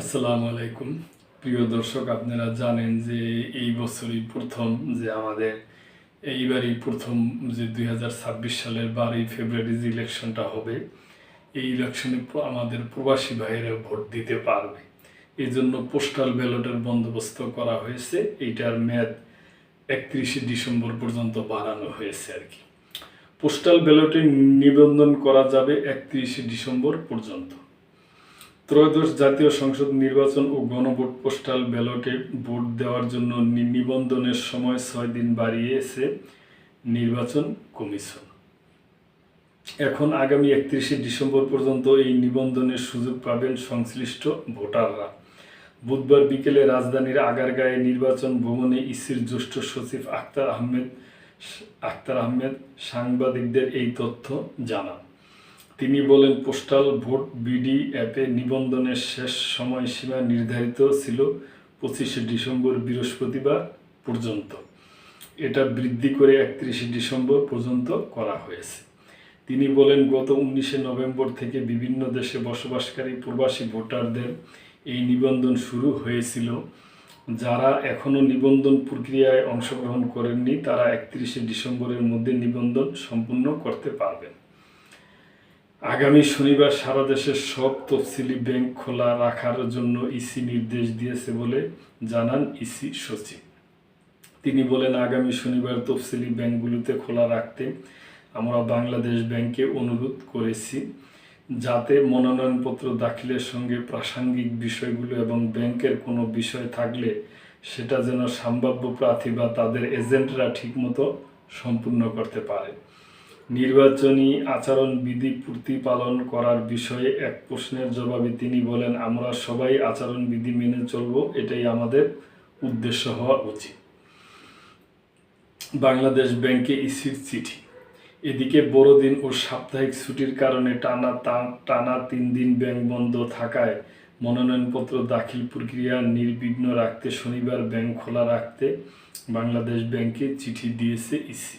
আসসালামু আলাইকুম। প্রিয় দর্শক, আপনারা জানেন যে এই বছরই প্রথম যে আমাদের, এইবারই প্রথম যে দুই হাজার ছাব্বিশ সালের বারোই ফেব্রুয়ারি যে ইলেকশনটা হবে, এই ইলেকশনে আমাদের প্রবাসী ভাইয়েরা ভোট দিতে পারবে। এই জন্য পোস্টাল ব্যালটের বন্দোবস্ত করা হয়েছে। এইটার মেয়াদ একত্রিশে ডিসেম্বর পর্যন্ত বাড়ানো হয়েছে আর কি। পোস্টাল ব্যালটে নিবন্ধন করা যাবে একত্রিশে ডিসেম্বর পর্যন্ত। ত্রয়োদশ জাতীয় সংসদ নির্বাচন ও গণভোট পোস্টাল ব্যালটে ভোট দেওয়ার জন্য নিবন্ধনের সময় ছয় দিন বাড়িয়েছে নির্বাচন কমিশন। এখন আগামী একত্রিশে ডিসেম্বর পর্যন্ত এই নিবন্ধনের সুযোগ পাবেন সংশ্লিষ্ট ভোটাররা। বুধবার বিকেলে রাজধানীর আগারগাঁয়ে নির্বাচন ভবনে ইসির জ্যেষ্ঠ সচিব আক্তার আহমেদ আক্তার আহমেদ সাংবাদিকদের এই তথ্য জানান। তিনি বলেন, পোস্টাল ভোট বিডি অ্যাপে নিবন্ধনের শেষ সময়সীমা নির্ধারিত ছিল পঁচিশে ডিসেম্বর বৃহস্পতিবার পর্যন্ত। এটা বৃদ্ধি করে একত্রিশে ডিসেম্বর পর্যন্ত করা হয়েছে। তিনি বলেন, গত উনিশে নভেম্বর থেকে বিভিন্ন দেশে বসবাসকারী প্রবাসী ভোটারদের এই নিবন্ধন শুরু হয়েছিল। যারা এখনও নিবন্ধন প্রক্রিয়ায় অংশগ্রহণ করেননি, তারা একত্রিশে ডিসেম্বরের মধ্যে নিবন্ধন সম্পূর্ণ করতে পারবেন। আগামী শনিবার সারা দেশের সব তফসিলি ব্যাংক খোলা রাখার জন্য ইসি নির্দেশ দিয়েছে বলে জানান ইসি সচিব। তিনি বলেন, আগামী শনিবার তফসিলি ব্যাংকগুলোতে খোলা রাখতে আমরা বাংলাদেশ ব্যাংকে অনুরোধ করেছি যাতে মনোনয়নপত্র দাখিলের সঙ্গে প্রাসঙ্গিক বিষয়গুলো এবং ব্যাংকের কোনো বিষয় থাকলে সেটা যেন সম্ভাব্য প্রার্থী বা তাদের এজেন্টরা ঠিকমতো সম্পূর্ণ করতে পারে। নির্বাচনী আচরণবিধি প্রতিপালন করার বিষয়ে এক প্রশ্নের জবাবে তিনি বলেন, আমরা সবাই আচরণবিধি মেনে চলব, এটাই আমাদের উদ্দেশ্য হওয়া উচিত। বাংলাদেশ ব্যাংকে ইসির চিঠি। এদিকে বড়দিন ও সাপ্তাহিক ছুটির কারণে টানা টানা তিন দিন ব্যাংক বন্ধ থাকায় মনোনয়নপত্র দাখিল প্রক্রিয়া নির্বিঘ্ন রাখতে শনিবার ব্যাংক খোলা রাখতে বাংলাদেশ ব্যাংকে চিঠি দিয়েছে ইসি।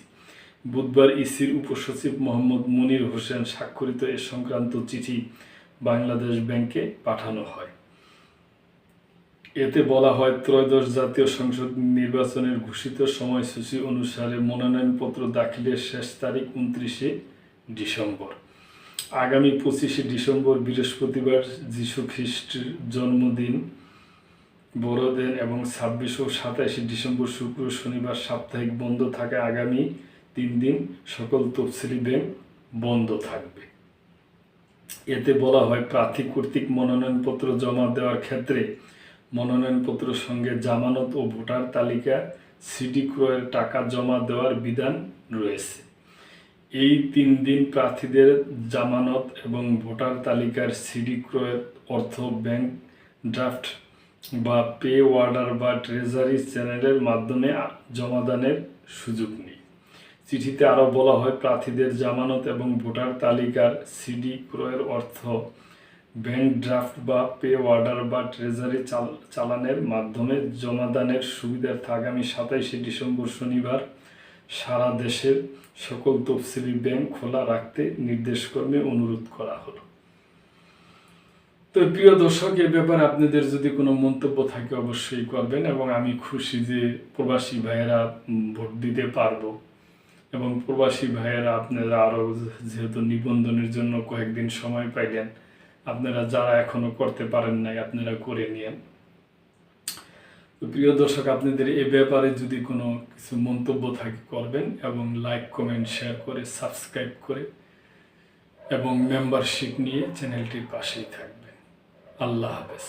বুধবার ইসির উপসচিব মোহাম্মদ মুনির হোসেন স্বাক্ষরিত এ সংক্রান্ত চিঠি বাংলাদেশ ব্যাংকে পাঠানো হয়। এতে বলা হয়, ত্রয়োদশ জাতীয় সংসদ নির্বাচনের ঘোষিত সময়সূচি অনুসারে মনোনয়নপত্র দাখিলের শেষ তারিখ উনত্রিশে ডিসেম্বর। আগামী পঁচিশে ডিসেম্বর বৃহস্পতিবার যীশু খ্রিস্টের জন্মদিন বড়দিন এবং ছাব্বিশ ও সাতাশে ডিসেম্বর শুক্র শনিবার সাপ্তাহিক বন্ধ থাকে। আগামী তিন দিন সকল তফসিলি ব্যাংক বন্ধ থাকবে। এতে বলা হয় প্রার্থী কর্তৃক মনোনয়নপত্র জমা দেওয়ার ক্ষেত্রে মনোনয়নপত্র সঙ্গে জামানত ও ভোটার তালিকা সিডি ক্রয়ের টাকা জমা দেওয়ার বিধান রয়েছে। এই তিন দিন প্রার্থীদের জামানত এবং ভোটার তালিকার সিডি ক্রয়ের অর্থ ব্যাংক ড্রাফট বা পে অর্ডার বা ট্রেজারি চ্যানেলের মাধ্যমে জমাদানের সুযোগ নেই। চিঠিতে আরও বলা হয়, প্রার্থীদের জামানত এবং ভোটার তালিকার সিডি ক্রয়ের অর্থ ব্যাংক ড্রাফট বা পে অর্ডার বা ট্রেজারি চাল- চালানের মাধ্যমে জমাদানের সুবিধার্থে আগামী সাতাইশে ডিসেম্বর শনিবার সারা দেশের সকল তফসিলি ব্যাংক খোলা রাখতে নির্দেশক্রমে অনুরোধ করা হলো। তো প্রিয় দর্শক, এ ব্যাপারে আপনাদের যদি কোনো মন্তব্য থাকে অবশ্যই করবেন এবং আমি খুশি যে প্রবাসী ভাইয়েরা ভোট দিতে পারব। এবং প্রবাসী ভাইয়েরা আপনারা আরও যেহেতু নিবন্ধনের জন্য কয়েকদিন সময় পাইলেন, আপনারা যারা এখনও করতে পারেন নাই, আপনারা করে নিয়েন। প্রিয় দর্শক, আপনাদের এ ব্যাপারে যদি কোনো কিছু মন্তব্য থাকে করবেন এবং লাইক, কমেন্ট, শেয়ার করে, সাবস্ক্রাইব করে এবং মেম্বারশিপ নিয়ে চ্যানেলটির পাশেই থাকবেন। আল্লাহ হাফেজ।